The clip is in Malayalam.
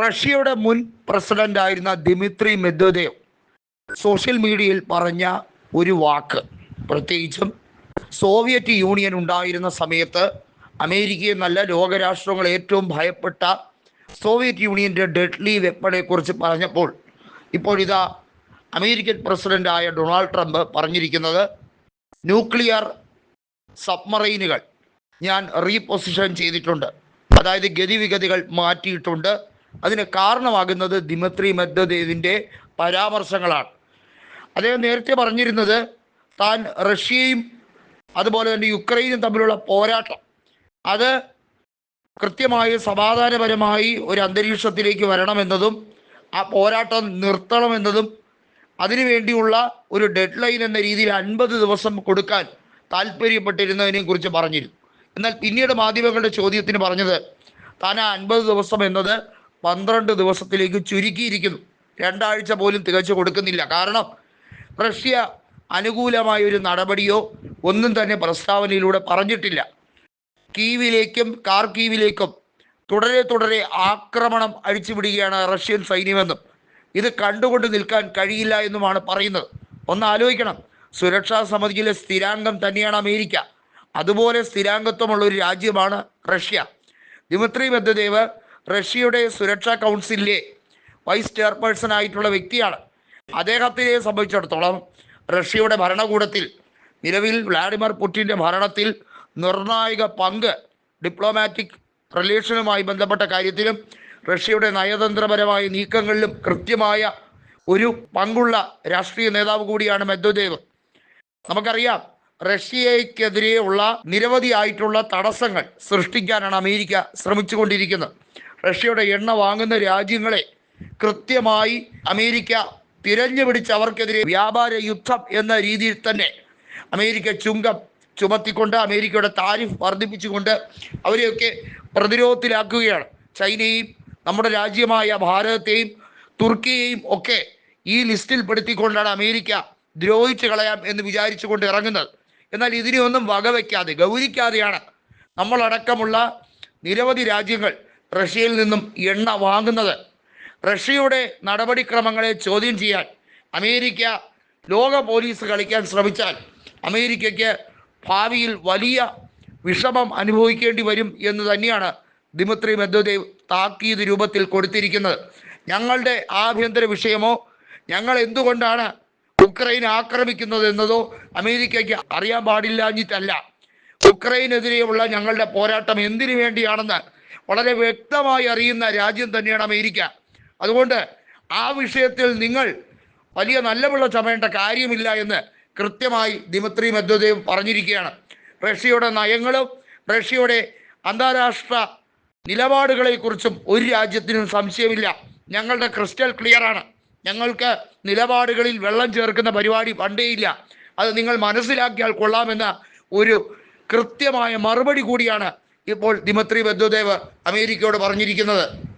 റഷ്യയുടെ മുൻ പ്രസിഡന്റ് ആയിരുന്ന ദിമിത്രി മെദ്വദേവ് സോഷ്യൽ മീഡിയയിൽ പറഞ്ഞ ഒരു വാക്ക്. പ്രത്യേകിച്ചും സോവിയറ്റ് യൂണിയൻ ഉണ്ടായിരുന്ന സമയത്ത് അമേരിക്കയെ നല്ല ലോകരാഷ്ട്രങ്ങൾ ഏറ്റവും ഭയപ്പെട്ട സോവിയറ്റ് യൂണിയന്റെ ഡെഡ്ലി വെപ്പണെ കുറിച്ച് പറഞ്ഞപ്പോൾ ഇപ്പോഴിതാ അമേരിക്കൻ പ്രസിഡന്റായ ഡൊണാൾഡ് ട്രംപ് പറഞ്ഞിരിക്കുന്നത് ന്യൂക്ലിയർ സബ്മറൈനുകൾ ഞാൻ റീപൊസിഷൻ ചെയ്തിട്ടുണ്ട്. അതായത് ഗതിവിഗതികൾ മാറ്റിയിട്ടുണ്ട്. അതിന് കാരണമാകുന്നത് ദിമത്രി മെദ്വദേവിന്റെ പരാമർശങ്ങളാണ്. അദ്ദേഹം നേരത്തെ പറഞ്ഞിരുന്നത് താൻ റഷ്യയും അതുപോലെ തന്നെ യുക്രൈനും തമ്മിലുള്ള പോരാട്ടം. അത് കൃത്യമായി സമാധാനപരമായി ഒരു അന്തരീക്ഷത്തിലേക്ക് വരണമെന്നതും ആ പോരാട്ടം നിർത്തണമെന്നതും അതിനുവേണ്ടിയുള്ള ഒരു ഡെഡ് ലൈൻ എന്ന രീതിയിൽ അൻപത് ദിവസം കൊടുക്കാൻ താല്പര്യപ്പെട്ടിരുന്നതിനെ കുറിച്ച് പറഞ്ഞിരുന്നു. എന്നാൽ പിന്നീട് മാധ്യമങ്ങളുടെ ചോദ്യത്തിന് പറഞ്ഞത് താൻ ആ അൻപത് ദിവസം എന്നത് പന്ത്രണ്ട് ദിവസത്തിലേക്ക് ചുരുക്കിയിരിക്കുന്നു. രണ്ടാഴ്ച പോലും തികച്ചു കൊടുക്കുന്നില്ല. കാരണം റഷ്യ അനുകൂലമായ ഒരു നടപടിയോ ഒന്നും തന്നെ പ്രസ്താവനയിലൂടെ പറഞ്ഞിട്ടില്ല. കീവിലേക്കും കാർക്കീവിലേക്കും തുടരെ തുടരെ ആക്രമണം അഴിച്ചുവിടുകയാണ് റഷ്യൻ സൈന്യമെന്നും. ഇത് കണ്ടുകൊണ്ട് നിൽക്കാൻ കഴിയില്ല എന്നുമാണ് പറയുന്നത്. ഒന്ന് ആലോചിക്കണം. സുരക്ഷാ സമിതിയിലെ സ്ഥിരാംഗം തന്നെയാണ് അമേരിക്ക. അതുപോലെ സ്ഥിരാംഗത്വമുള്ള ഒരു രാജ്യമാണ് റഷ്യ. ദിമിത്രി മെദ്വദേവ് റഷ്യയുടെ സുരക്ഷാ കൗൺസിലിലെ വൈസ് ചെയർപേഴ്സൺ ആയിട്ടുള്ള വ്യക്തിയാണ്. അദ്ദേഹത്തിനെ സംബന്ധിച്ചിടത്തോളം റഷ്യയുടെ ഭരണകൂടത്തിൽ നിലവിൽ വ്ളാഡിമിർ പുടിന്റെ ഭരണത്തിൽ നിർണായക പങ്ക് ഡിപ്ലോമാറ്റിക് റിലേഷനുമായി ബന്ധപ്പെട്ട കാര്യത്തിലും റഷ്യയുടെ നയതന്ത്രപരമായ നീക്കങ്ങളിലും കൃത്യമായ ഒരു പങ്കുള്ള രാഷ്ട്രീയ നേതാവ് കൂടിയാണ് മെദ്വദേവ്. നമുക്കറിയാം റഷ്യയ്ക്കെതിരെയുള്ള നിരവധിയായിട്ടുള്ള തടസ്സങ്ങൾ സൃഷ്ടിക്കാനാണ് അമേരിക്ക ശ്രമിച്ചുകൊണ്ടിരിക്കുന്നത്. റഷ്യയുടെ എണ്ണ വാങ്ങുന്ന രാജ്യങ്ങളെ കൃത്യമായി അമേരിക്ക തിരഞ്ഞു പിടിച്ച് അവർക്കെതിരെ വ്യാപാര യുദ്ധം എന്ന രീതിയിൽ തന്നെ അമേരിക്ക ചുങ്കം ചുമത്തിക്കൊണ്ട് അമേരിക്കയുടെ താരിഫ് വർദ്ധിപ്പിച്ചുകൊണ്ട് അവരെയൊക്കെ പ്രതിരോധത്തിലാക്കുകയാണ്. ചൈനയും നമ്മുടെ രാജ്യമായ ഭാരതത്തെയും തുർക്കിയെയും ഒക്കെ ഈ ലിസ്റ്റിൽ പെടുത്തിക്കൊണ്ടാണ് അമേരിക്ക ദ്രോഹിച്ചു കളയാം എന്ന് വിചാരിച്ചുകൊണ്ട് ഇറങ്ങുന്നത്. എന്നാൽ ഇതിനെയൊന്നും വകവയ്ക്കാതെ ഗൗരിക്കാതെയാണ് നമ്മളടക്കമുള്ള നിരവധി രാജ്യങ്ങൾ റഷ്യയിൽ നിന്നും എണ്ണ വാങ്ങുന്നത്. റഷ്യയുടെ നടപടിക്രമങ്ങളെ ചോദ്യം ചെയ്യാൻ അമേരിക്ക ലോക പോലീസ് കളിക്കാൻ ശ്രമിച്ചാൽ അമേരിക്കയ്ക്ക് ഭാവിയിൽ വലിയ വിഷമം അനുഭവിക്കേണ്ടി വരും എന്ന് തന്നെയാണ് ദിമിത്രി മെദ്വദേവ് താക്കീത് രൂപത്തിൽ കൊടുത്തിരിക്കുന്നത്. ഞങ്ങളുടെ ആഭ്യന്തര വിഷയമോ ഞങ്ങൾ എന്തുകൊണ്ടാണ് ഉക്രൈൻ ആക്രമിക്കുന്നത് എന്നതോ അമേരിക്കയ്ക്ക് അറിയാൻ പാടില്ലാഞ്ഞിട്ടല്ല. ഉക്രൈനെതിരെയുള്ള ഞങ്ങളുടെ പോരാട്ടം എന്തിനു വേണ്ടിയാണെന്ന് വളരെ വ്യക്തമായി അറിയുന്ന രാജ്യം തന്നെയാണ് അമേരിക്ക. അതുകൊണ്ട് ആ വിഷയത്തിൽ നിങ്ങൾ വലിയ നല്ല പിള്ള ചമയേണ്ട കാര്യമില്ല എന്ന് കൃത്യമായി ദിമിത്രി മെദ്വദേവ് പറഞ്ഞിരിക്കുകയാണ്. റഷ്യയുടെ നയങ്ങളും റഷ്യയുടെ അന്താരാഷ്ട്ര നിലപാടുകളെക്കുറിച്ചും ഒരു രാജ്യത്തിനും സംശയമില്ല. ഞങ്ങളുടെ ക്രിസ്റ്റൽ ക്ലിയർ ആണ്. ഞങ്ങൾക്ക് നിലപാടുകളിൽ വെള്ളം ചേർക്കുന്ന പരിപാടി പണ്ടേയില്ല അത് നിങ്ങൾ മനസ്സിലാക്കിയാൽ കൊള്ളാമെന്ന ഒരു കൃത്യമായ മറുപടി കൂടിയാണ് ഇപ്പോൾ ദിമത്രി ബദ്ധദേവ് അമേരിക്കയോട് പറഞ്ഞിരിക്കുന്നത്